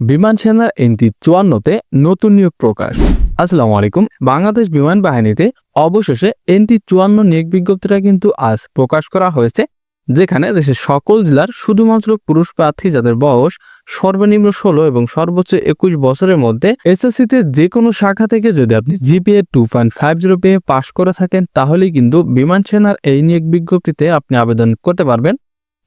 বিমান সেনার এনটি চুয়ান্নতে নতুন নিয়োগ প্রকাশ। আসসালামু আলাইকুম। বাংলাদেশ বিমান বাহিনীতে অবশেষে এনটি চুয়ান্ন নিয়োগ বিজ্ঞপ্তিটা কিন্তু আজ প্রকাশ করা হয়েছে, যেখানে দেশের সকল জেলার শুধুমাত্র পুরুষ প্রার্থী যাদের বয়স সর্বনিম্ন ষোলো এবং সর্বোচ্চ একুশ বছরের মধ্যে এসএসসিতে যে কোনো শাখা থেকে যদি আপনি GPA two point five zero পেয়ে পাশ করে থাকেন, তাহলেই কিন্তু বিমান সেনার এই নিয়োগ বিজ্ঞপ্তিতে আপনি আবেদন করতে পারবেন।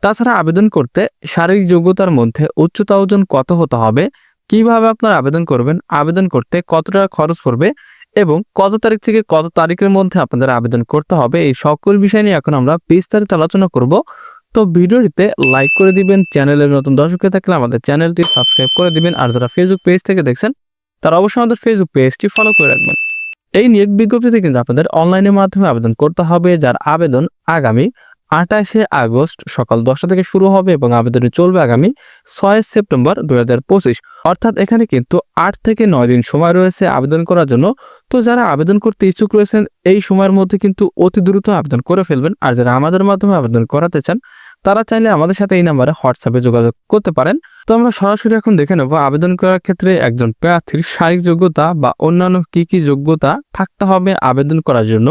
তাছাড়া আবেদন করতে শারীরিক যোগ্যতার মধ্যে উচ্চতা ওজন কত হতে হবে? কীভাবে আপনারা আবেদন করবেন? আবেদন করতে কত টাকা খরচ পড়বে? এবং কত তারিখ থেকে কত তারিখের মধ্যে আপনাদের আবেদন করতে হবে? এই সকল বিষয় নিয়ে এখন আমরা বিস্তারিত আলোচনা করব। তো ভিডিওটিতে লাইক করে দিবেন, চ্যানেলের নতুন দর্শক থাকলে আমাদের চ্যানেলটি সাবস্ক্রাইব করে দিবেন। আর যারা ফেসবুক পেজ থেকে দেখছেন, তারা অবশ্যই আমাদের ফেসবুক পেজটি ফলো করে রাখবেন। এই নিয়োগ বিজ্ঞপ্তিতে কিন্তু আপনাদের অনলাইনের মাধ্যমে আবেদন করতে হবে। যার আবেদন আগামী আঠাশে আগস্ট সকাল দশটা থেকে শুরু হবে এবং আবেদনটি চলবে আগামী ছয় সেপ্টেম্বর দু হাজার পঁচিশ। অর্থাৎ এখানে কিন্তু আট থেকে নয় দিন সময় রয়েছে আবেদন করার জন্য। তো যারা আবেদন করতে ইচ্ছুক রয়েছেন, এই সময়ের মধ্যে কিন্তু অতি দ্রুত আবেদন করে ফেলবেন। আর যারা আমাদের মাধ্যমে আবেদন করাতে চান, তারা চাইলে আমাদের সাথে এই নাম্বারে হোয়াটসঅ্যাপে যোগাযোগ করতে পারেন। তো আমরা সরাসরি এখন দেখে নেব, আবেদন করার ক্ষেত্রে একজন প্রার্থীর শারীরিক যোগ্যতা বা অন্যান্য কি কি যোগ্যতা থাকতে হবে আবেদন করার জন্য।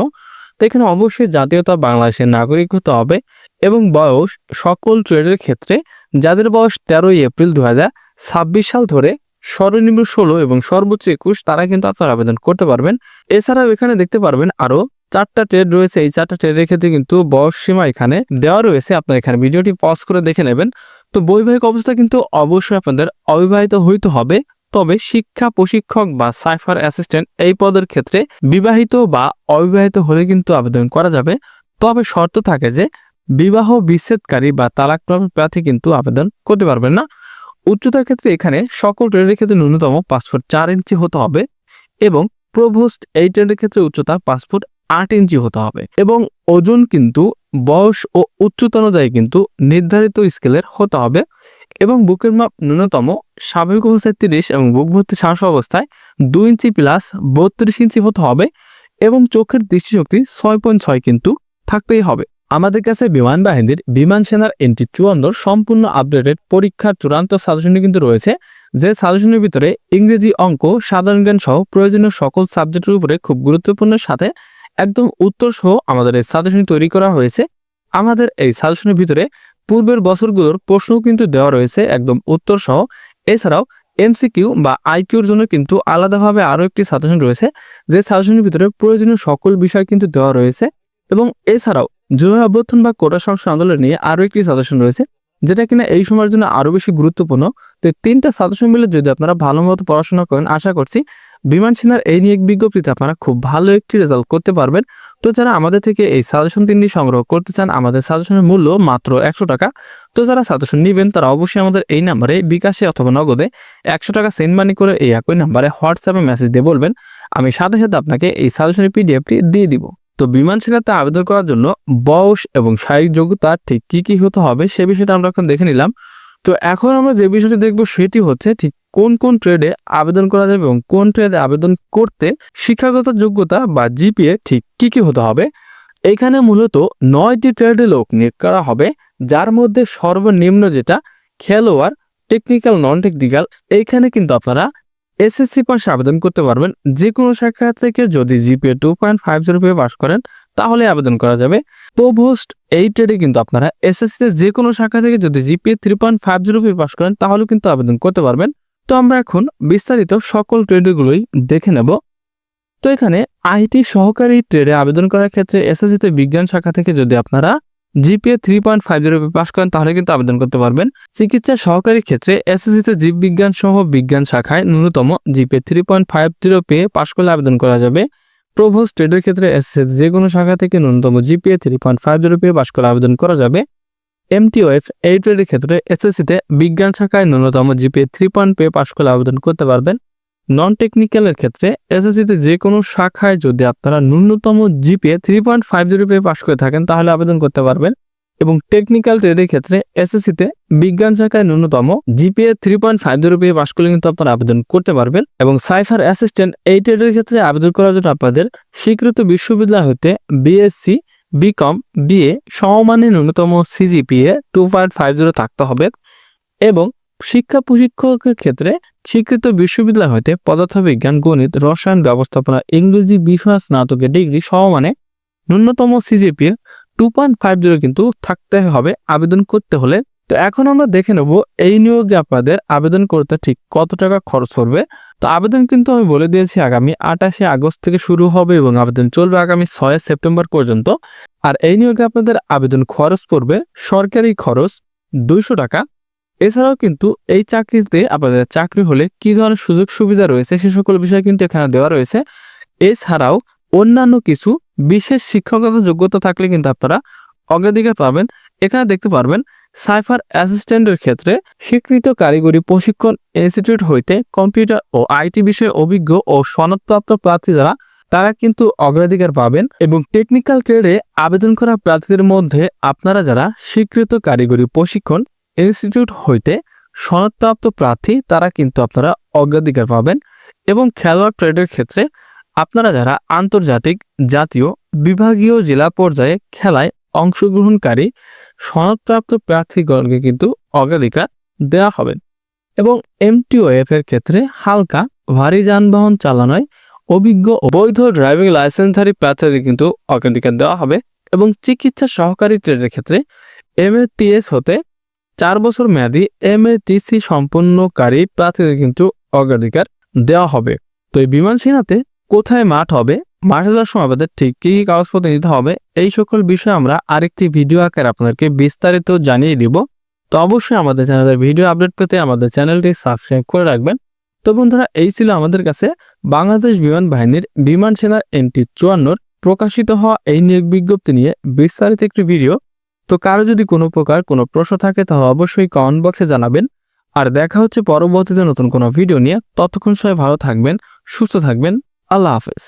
তো এখানে অবশ্যই জাতীয়তা বাংলাদেশের নাগরিক হতে হবে এবং বয়স সকল ট্রেডের ক্ষেত্রে যাদের বয়স তেরোই এপ্রিল দু সাল ধরে সর্বনিম্ন ষোলো এবং সর্বোচ্চ একুশ, তারা কিন্তু আপনার আবেদন করতে পারবেন। এছাড়াও এখানে দেখতে পারবেন আরও চারটা ট্রেড রয়েছে। এই চারটা ট্রেডের ক্ষেত্রে কিন্তু বয়স সীমা এখানে দেওয়া রয়েছে। আপনার এখানে ভিডিওটি পজ করে দেখে নেবেন। তো বৈবাহিক অবস্থা কিন্তু অবশ্যই আপনাদের অবিবাহিত হইতে হবে। তবে শিক্ষা প্রশিক্ষক বা সাইফার অ্যাসিস্ট্যান্ট এই পদের ক্ষেত্রে বিবাহিত বা অবিবাহিত হলে কিন্তু আবেদন করা যাবে। তবে শর্ত থাকে যে বিবাহ বিচ্ছেদকারী বা তালাকপ্রাপ্ত প্রার্থী কিন্তু আবেদন করতে পারবেন না। উচ্চতার ক্ষেত্রে এখানে সকল ট্রেডের ক্ষেত্রে ন্যূনতম পাসপোর্ট চার ইঞ্চি হতে হবে এবং প্রভোস্ট এই ট্রেডের ক্ষেত্রে উচ্চতা পাসপোর্ট আট ইঞ্চি হতে হবে এবং ওজন কিন্তু বয়স ও উচ্চতা অনুযায়ী কিন্তু নির্ধারিত স্কেলের হতে হবে। এবং বুকের মাপ ন্যূনতম, স্বাভাবিক অবস্থায় তিরিশ এবং বুক ভর্তি শ্বাস অবস্থায় দুই ইঞ্চি প্লাস বত্রিশ ইঞ্চি হতে হবে এবং চোখের দৃষ্টিশক্তি ছয় পয়েন্ট ছয় কিন্তু থাকতেই হবে। আমাদের কাছে বিমান বাহিনীর বিমান সেনার এনটি চুয়ান্নর সম্পূর্ণ আপডেটেড পরীক্ষার চূড়ান্ত সাজেশনটি কিন্তু রয়েছে, যে সাজেশনের ভিতরে ইংরেজি অঙ্ক, সাধারণ জ্ঞান সহ প্রয়োজনীয় সকল সাবজেক্টের উপরে খুব গুরুত্বপূর্ণের সাথে একদম উত্তর সহ আমাদের এই সাজেশন তৈরি করা হয়েছে। আমাদের এই সাজেশনের ভিতরে পূর্বের বছরগুলোর প্রশ্ন কিন্তু দেওয়া রয়েছে, একদম উত্তর সহ এছাড়াও এমসিকিউ বা আইকিউর জন্য কিন্তু আলাদাভাবে আরও একটি সাজেশন রয়েছে, যে সাজেশনের ভিতরে প্রয়োজনীয় সকল বিষয় কিন্তু দেওয়া রয়েছে। এবং এছাড়াও জুলাই অভ্যর্থন বা কোটা সংস্কার আন্দোলন নিয়ে আরও একটি সাজেশন রয়েছে যেটা কিনা এই সময়ের জন্য আরও বেশি গুরুত্বপূর্ণ। তো তিনটা সাজেশন মিলে যদি আপনারা ভালো মতো পড়াশোনা করেন, আশা করছি বিমান সেনার এই নিয়োগ বিজ্ঞপ্তিতে আপনারা খুব ভালো একটি রেজাল্ট করতে পারবেন। তো যারা আমাদের থেকে এই সাজেশন তিনটি সংগ্রহ করতে চান, আমাদের সাজেশনের মূল্য মাত্র একশো টাকা। তো যারা সাজেশন নেবেন, তারা অবশ্যই আমাদের এই নাম্বারে বিকাশে অথবা নগদে একশো টাকা সেন্ড মানি করে এই একই নাম্বারে হোয়াটসঅ্যাপে মেসেজ দিয়ে বলবেন। আমি সাথে সাথে আপনাকে এই সাজেশনের পিডিএফটি দিয়ে দিব। তো বিমান সেনাতে আবেদন করার জন্য বয়স এবং শারীরিক যোগ্যতা ঠিক কি কি হতে হবে সে বিষয়টা আমরা এখন দেখে নিলাম। তো এখন আমরা যে বিষয়টি দেখব সেটি হচ্ছে ঠিক কোন কোন ট্রেডে আবেদন করা যাবে এবং কোন ট্রেডে আবেদন করতে শিক্ষাগত যোগ্যতা বা জিপিএ ঠিক কি কি হতে হবে। এখানে মূলত নয়টি ট্রেডে লোক নিয়োগ করা হবে, যার মধ্যে সর্বনিম্ন যেটা খেলোয়াড় টেকনিক্যাল নন টেকনিক্যাল এইখানে কিন্তু আপনারা এসএসসি পাশে আবেদন করতে পারবেন। যে কোনো শাখা থেকে যদি GPA two point five zero পেয়ে পাস করেন, তাহলে আবেদন করা যাবে। প্রভোস্ট এই ট্রেডে কিন্তু আপনারা এসএসসিতে যে কোনো শাখা থেকে যদি GPA three point five zero পেয়ে পাস করেন তাহলে কিন্তু আবেদন করতে পারবেন। তো আমরা এখন বিস্তারিত সকল ট্রেডগুলোই দেখে নেব। তো এখানে আইটি সহকারী ট্রেডে আবেদন করার ক্ষেত্রে এসএসসিতে বিজ্ঞান শাখা থেকে যদি আপনারা GPA three point five zero pass করেন, তাহলে কিন্তু আবেদন করতে পারবেন। চিকিৎসা সহকারী ক্ষেত্রে এসএসসিতে জীববিজ্ঞান সহ বিজ্ঞান শাখায় ন্যূনতম GPA three point five zero পেয়ে পাশ করলে আবেদন করা যাবে। প্রভোস ট্রেডের ক্ষেত্রে এসএসসি যে কোনো শাখা থেকে ন্যূনতম GPA three point five zero পেয়ে পাশ করলে আবেদন করা যাবে। এমটিওএফ এই ট্রেডের ক্ষেত্রে এসএসসিতে বিজ্ঞান শাখায় ন্যূনতম জিপিএ থ্রি পয়েন্ট পেয়ে পাশ করলে আবেদন করতে পারবেন। নন টেকনিক্যালের ক্ষেত্রে এসএসসিতে যে কোনো শাখায় যদি আপনারা ন্যূনতম GPA three point five zero পেয়ে পাশ করে থাকেন, তাহলে আবেদন করতে পারবেন। এবং টেকনিক্যাল ট্রেডের ক্ষেত্রে এসএসসিতে বিজ্ঞান শাখায় ন্যূনতম GPA three point five zero পেয়ে পাশ করলে কিন্তু আপনারা আবেদন করতে পারবেন। এবং সাইফার অ্যাসিস্ট্যান্ট এই ট্রেডের ক্ষেত্রে আবেদন করার জন্য আপনাদের স্বীকৃত বিশ্ববিদ্যালয় হতে বিএসসি বিকম বিএ সমমানের ন্যূনতম CGPA two point five zero থাকতে হবে। এবং শিক্ষা প্রশিক্ষকের ক্ষেত্রে স্বীকৃত বিশ্ববিদ্যালয় হতে পদার্থবিজ্ঞান, গণিত, রসায়ন ব্যবস্থাপনা, ইংরেজি বিষয় স্নাতকের ডিগ্রি সমমানে ন্যূনতম CGPA two point five zero কিন্তু থাকতে হবে আবেদন করতে হলে। তো এখন আমরা দেখে নেব এই নিয়োগে আপনাদের আবেদন করতে ঠিক কত টাকা খরচ পড়বে তো আবেদন কিন্তু আমি বলে দিয়েছি আগামী আঠাশে আগস্ট থেকে শুরু হবে এবং আবেদন চলবে আগামী ছয় সেপ্টেম্বর পর্যন্ত। আর এই নিয়োগে আপনাদের আবেদন খরচ পড়বে সরকারি খরচ দুইশো টাকা এছাড়াও কিন্তু এই চাকরিতে আপনাদের চাকরি হলে কি ধরনের সুযোগ সুবিধা রয়েছে সে সকল বিষয় কিন্তু এখানে দেওয়া রয়েছে। এছাড়াও অন্যান্য কিছু বিশেষ শিক্ষকতা যোগ্যতা থাকলে কিন্তু আপনারা অগ্রাধিকার পাবেন। এখানে দেখতে পারবেন, সাইফার অ্যাসিস্ট্যান্টের ক্ষেত্রে স্বীকৃত কারিগরি প্রশিক্ষণ ইনস্টিটিউট হইতে কম্পিউটার ও আইটি বিষয়ে অভিজ্ঞ ও সনদপ্রাপ্ত প্রার্থী যারা, তারা কিন্তু অগ্রাধিকার পাবেন এবং টেকনিক্যাল ট্রেডে আবেদন করা প্রার্থীদের মধ্যে আপনারা যারা স্বীকৃত কারিগরি প্রশিক্ষণ ইনস্টিটিউট হইতে সনদপ্রাপ্ত প্রার্থী তারা কিন্তু আপনারা অগ্রাধিকার পাবেন এবং খেলোয়াড় ট্রেডের ক্ষেত্রে আপনারা যারা আন্তর্জাতিক, জাতীয়, বিভাগীয় জেলা পর্যায়ে খেলায় অংশগ্রহণকারী, সনদপ্রাপ্ত প্রার্থীগণকে কিন্তু অগ্রাধিকার দেওয়া হবে এবং এমটিওএফ এর ক্ষেত্রে হালকা, ভারী যানবাহন চালানোয় অভিজ্ঞ বৈধ ড্রাইভিং লাইসেন্সধারী প্রার্থীদের কিন্তু অগ্রাধিকার দেওয়া হবে এবং চিকিৎসা সহকারী ট্রেডের ক্ষেত্রে এমএটিএস হতে চার বছর মেয়াদী এমএটিসি সম্পন্নকারী প্রার্থীদের কিন্তু অগ্রাধিকার দেওয়া হবে। তো এই বিমান সেনাতে কোথায় মাঠ হবে? মাঠে যাওয়ার সময় আমাদের ঠিক কী কী কাগজপত্র নিতে হবে? এই সকল বিষয়ে আমরা আরেকটি ভিডিও আকারে আপনাদেরকে বিস্তারিত জানিয়ে দিব। তো অবশ্যই আমাদের চ্যানেলের ভিডিও আপডেট পেতে আমাদের চ্যানেলটি সাবস্ক্রাইব করে রাখবেন। তো বন্ধুরা, এই ছিল আমাদের কাছে বাংলাদেশ বিমান বাহিনীর বিমান সেনার এনটি চুয়ান্নর প্রকাশিত হওয়া এই নিয়োগ বিজ্ঞপ্তি নিয়ে বিস্তারিত একটি ভিডিও। তো কারও যদি কোনো প্রকার কোনো প্রশ্ন থাকে, তাহলে অবশ্যই কমেন্ট বক্সে জানাবেন। আর দেখা হচ্ছে পরবর্তীতে নতুন কোনো ভিডিও নিয়ে। ততক্ষণ সবাই ভালো থাকবেন, সুস্থ থাকবেন। আল্লাহ হাফেজ।